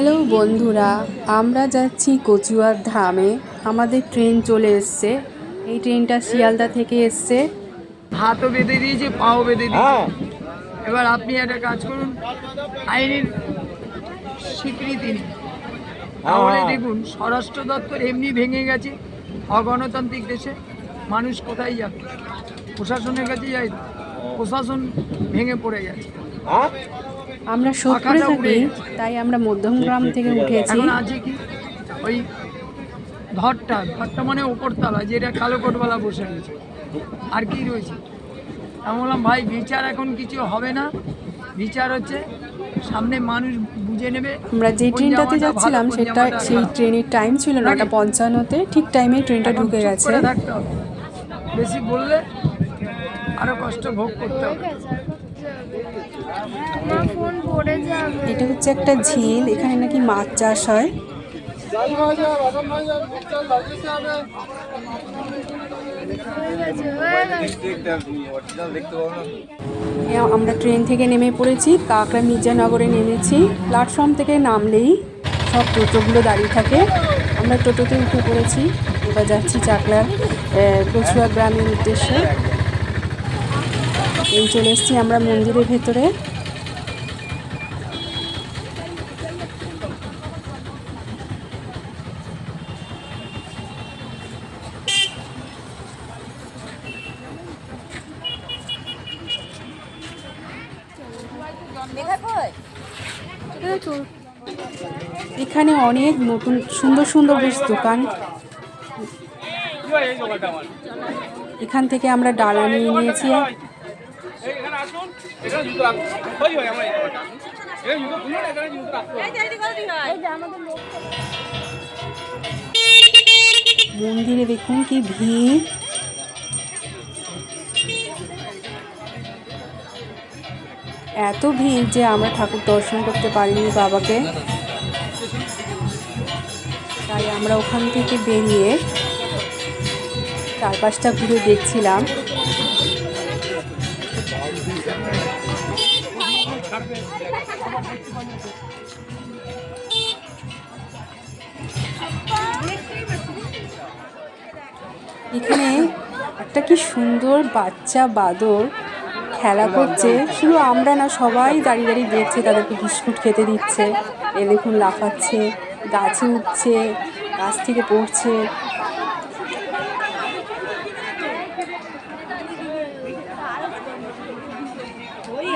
Hello বন্ধুরা আমরা যাচ্ছি কচুয়ার ধামে। আমাদের ট্রেন চলে এসছে। এই ট্রেনটা শিয়ালদা থেকে এসছে। হাতও বেঁধে দিয়েছে পাও বেঁধে দিয়েছে। এবার আপনি একটা কাজ করুন আইনের স্বীকৃতি নিন। তাহলে দেখুন স্বরাষ্ট্র দপ্তর এমনি ভেঙে গেছে অগণতান্ত্রিক দেশে মানুষ কোথায় যাবে? প্রশাসনের কাছে যায় না। প্রশাসন ভেঙে পড়ে গেছে। আমরা সোদপুরে থাকি তাই আমরা মধ্যমগ্রাম থেকে উঠেছি। ওই ধরটা ধরটা মানে ওপরতলা যেটা কালো কোটওয়ালা বসে রয়েছে। আর কি রয়েছে? আমি বললাম ভাই বিচার এখন কিছু হবে না। বিচার হচ্ছে সামনে মানুষ বুঝে নেবে। আমরা যে ট্রেনটাতে যাচ্ছিলাম সেটা সেই ট্রেনের টাইম ছিল নটা পঞ্চান্নতে ঠিক টাইমে ট্রেনটা ঢুকে গেছে। বেশি বললে আরও কষ্ট ভোগ করতে হবে। এটা হচ্ছে একটা ঝিল, এখানে নাকি মাছ চাষ হয়। আমরা ট্রেন থেকে নেমে পড়েছি, কাকড়া মির্জানগরে নেমেছি। প্ল্যাটফর্ম থেকে নামলেই সব টোটোগুলো দাঁড়িয়ে থাকে। আমরা টোটোতে উঠে পড়েছি, এবার যাচ্ছি চাকলার কচুয়া গ্রামের উদ্দেশ্যে। এই চলে এসেছি আমরা মন্দিরের ভেতরে। এখানে অনেক নতুন, সুন্দর সুন্দর বেশ দোকান। এখান থেকে আমরা ডালা নিয়ে নিয়েছি। এখানে জুতো আমার এই। এখানে জুতো খুলুন এখানে জুতো মন্দিরে দেখুন কি ভিড়। এত ভিড় যে আমরা ঠাকুর দর্শন করতে পারিনি বাবাকে। তাই আমরা ওখান থেকে বেরিয়ে চারপাশটা ঘুরে দেখছিলাম। এখানে একটা কি সুন্দর বাচ্চা বাদর খেলা করছে। শুধু আমরা না, সবাই দাঁড়িয়ে দাঁড়িয়ে দেখছে, তাদেরকে বিস্কুট খেতে দিচ্ছে, এ দেখুন লাফাচ্ছে, গাছে উঠছে, গাছ থেকে পড়ছে।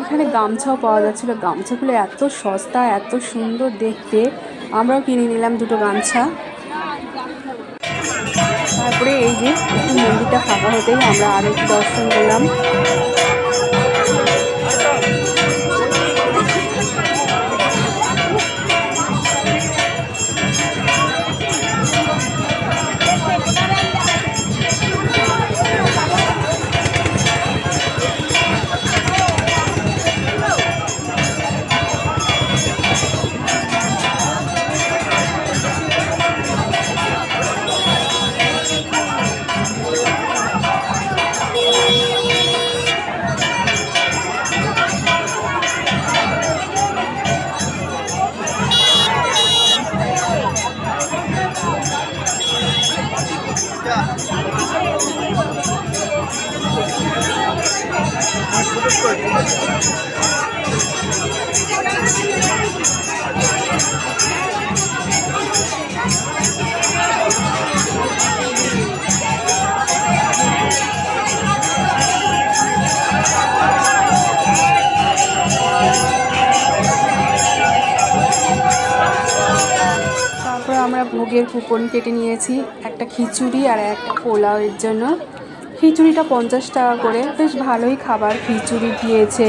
এখানে গামছাও পাওয়া যাচ্ছিল। গামছাগুলো এত সস্তা, এত সুন্দর দেখতে। আমরাও কিনে নিলাম দুটো গামছা। তারপরে এই যে মন্দিরটা ফাঁকা হতেই আমরা আরেকটু দর্শন করলাম। ভোগের কুপন কেটে নিয়েছি একটা খিচুড়ি আর একটা পোলাও এর জন্য। খিচুড়িটা পঞ্চাশ টাকা করে। বেশ ভালোই খাবার। খিচুড়ি দিয়েছে,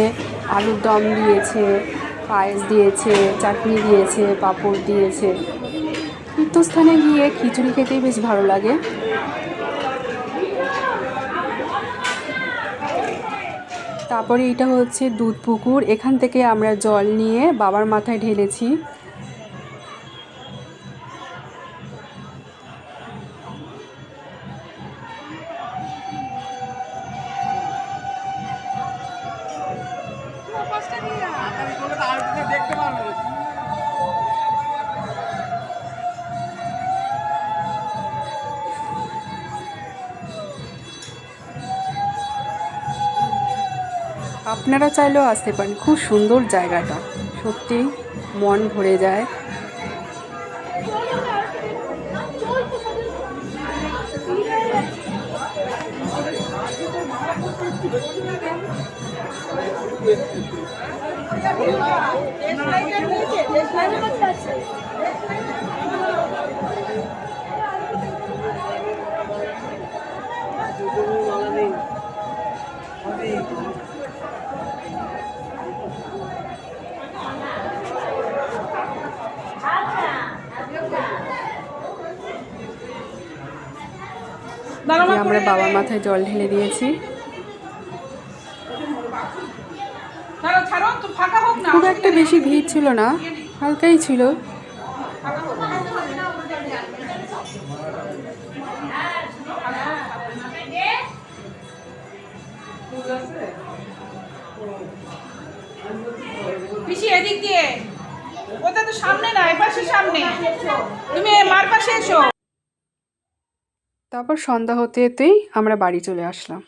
আলুর দম দিয়েছে, পায়েস দিয়েছে, চাটনি দিয়েছে, পাঁপড় দিয়েছে। তীর্থস্থানে গিয়ে খিচুড়ি খেতেই বেশ ভালো লাগে। তারপরে এটা হচ্ছে দুধ পুকুর এখান থেকে আমরা জল নিয়ে বাবার মাথায় ঢেলেছি। আপনারা চাইলেও আসতে পারেন খুব সুন্দর জায়গাটা। সত্যি মন ভরে যায়। দিয়ে আমরা বাবার মাথায় জল ঢেলে দিয়েছি ছাড়ো ছাড়ো তো ফাঁকা হোক না খুব একটা বেশি ভিড় ছিল না হালকাই ছিল। পিসি এদিক দিয়ে। ওটা তো সামনে না এপাশে সামনে। তুমি মার পাশে এসো। তারপর সন্ধ্যা হতে হতেই আমরা বাড়ি চলে আসলাম।